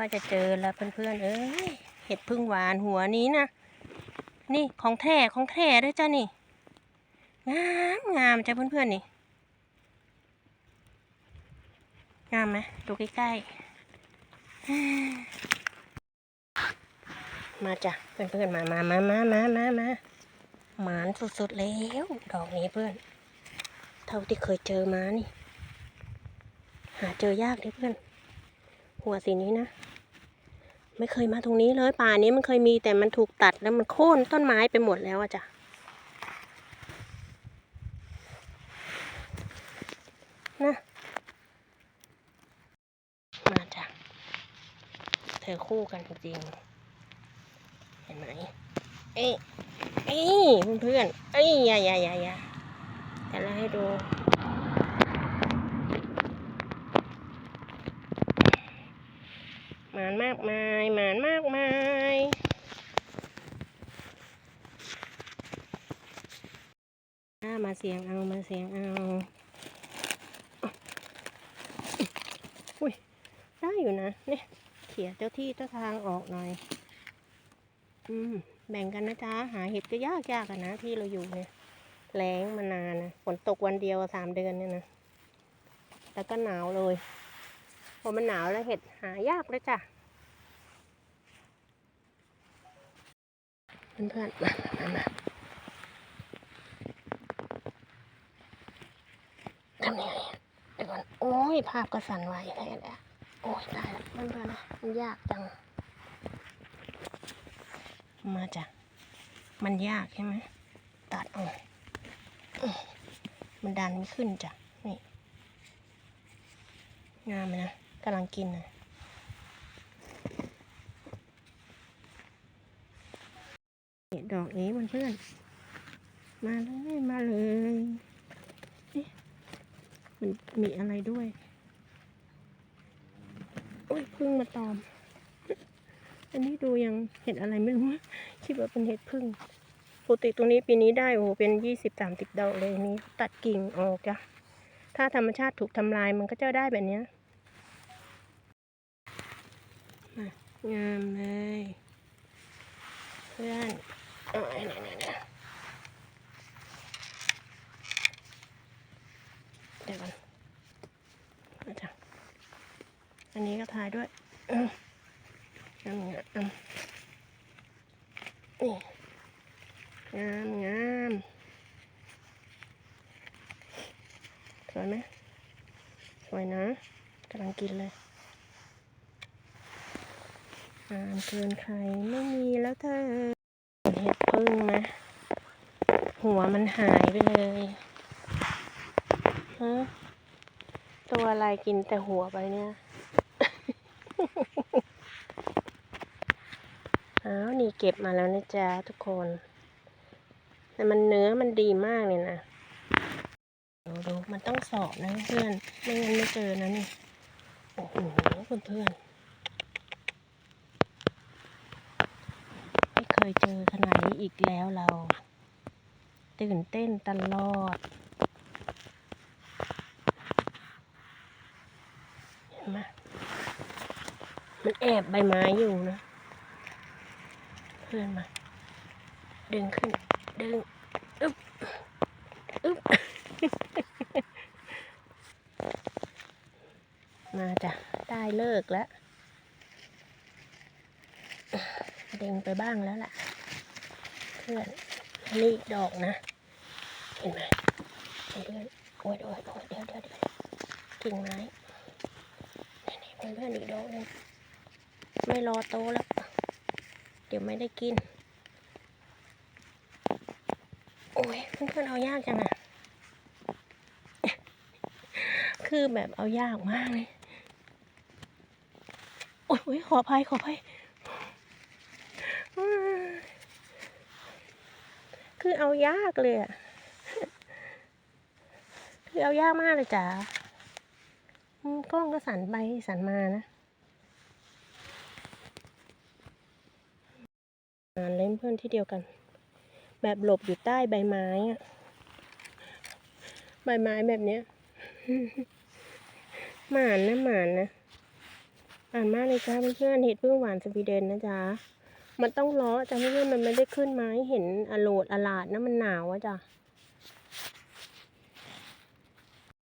ก็จะเจอแล้วเพื่อนๆ เอ้ยเห็ดพึ่งหวานหัวนี้นะ นี่ของแท้ของแท้ด้วยจ้านี่ งามงามจ้าเพื่อนๆนี่ งามไหมดูใกล้ๆ มาจ้ะเพื่อนๆ มามามามามามามาหมานสุดๆแล้ว ดอกนี้เพื่อน เท่าที่เคยเจอมานี่ หาเจอยากเลยเพื่อน หัวสีนี้นะ ไม่เคยมาตรงนี้เลยป่านี้มันเคยมีแต่มันถูกตัดแล้วมันโค่นต้นไม้ไปหมดแล้วอะจ้ะนะมาจ้ะเธอคู่กันจริงเห็นไหมเอ้ยเอ้ยเพื่อนเอ้ยอย่าอย่าอย่าอย่าแต่เราให้ดู หมานมากมายหมานมากมายมาเสียงเอามาเสียงเอาอุ้ยได้อยู่นะเนี่ยเขี่ยเจ้าที่เจ้าทางออกหน่อย อืมแบ่งกันนะจ๊ะหาเห็ดก็ยากยากนะที่เราอยู่เนี่ยแรงมานานนะฝนตกวันเดียวสามเดือนเนี่ยนะแล้วก็หนาวเลย พอมันหนาวแล้วเห็ดหายากเลยจ้ะเพื่อนๆมามามาทำยังไงเดี๋ยวก่อนโอ้ย ภาพก็สั่นไหวแท้แล้วโอ้ยตายแล้วเพื่อนๆนะมันยากจัง มาจ้ะ มันยากใช่ไหมตัดออกอื้อมันดันไม่ขึ้นจ้ะ นี่ งามไหมนะำลังกินนะนี่ดอกนี้มันเพื่อน มาเลยมาเลยเอ๊ะมันมีอะไรด้วยโอ้ยพึ่งมาตอม อันนี้ดูยังเห็ดอะไรไม่รู้คิดว่าเป็นเห็ดพึ่งปกติตรงนี้ปีนี้ได้โอ้โหเป็นยี่สิบสามสิบดอกเลยนี้ ตัดกิ่งออกจ้ะถ้าธรรมชาติถูกทำลายมันก็จะได้แบบเนี้ย งามเลย เพื่อนเอาไอ้ไหนไหนเดี๋ยวกันเอาจ้ะอันนี้ก็ถ่ายด้วยงามงามนี่งามงามสวยไหมสวยนะกำลังกินเลย งามเกินใครไม่มีแล้วเธอเห็ดพึ่งไหมหัวมันหายไปเลยฮะตัวอะไรกินแต่หัวไปเนี่ยอ้าวนี่เก็บมาแล้วนะจ๊ะทุกคน แต่มันเนื้อมันดีมากเลยนะดูดูมันต้องสอบนะเพื่อน ไม่งั้นไม่เจอนะนี่ โอ้โหเพื่อนเพื่อนๆ ไม่เค ยเจอขนาดนี้อีกแล้วเรา ตื่นเต้นตลอด เห็นไหมมันแอบใบไม้อยู่นะเพื่อนมา ดึงขึ้น ดึงอึ๊บอึ๊บมาจ้ะ ได้เลิกแล้ว เด้งไปบ้างแล้วล่ะ เพื่อนนี่ดอกนะ เห็นไหมเพื่อนโอ้ยโอ้ยโอ้ยเดี๋ยวเดี๋ยวเดี๋ยวกิ่งไม้นี่นี่เพื่อนเพื่อนอีกดอกนึงไม่รอโตแล้ว เดี๋ยวไม่ได้กิน โอ้ยเพื่อนเพื่อนเอายากจังอะคือแบบเอายากมากเลย โอ้ยโอ้ยขออภัยขออภัย คือ เอายากเลยอะคือเอายากมากเลยจ้ะอืมกล้องก็สั่นไปสั่นมานะอ่านเล่นเพื่อนที่เดียวกัน แบบหลบอยู่ใต้ใบไม้อะใบไม้แบบเนี้ยหมานนะหมานนะอ่านมากเลยจ้าเพื่อนเห็ดพึ่งหวานสวีเดนนะจ๊ะ มันต้องเลาะจ้ะเพื่อนๆมันไม่ได้ขึ้นมาให้เห็นอโลดอลาดนะมันหนาวอะจ้ะ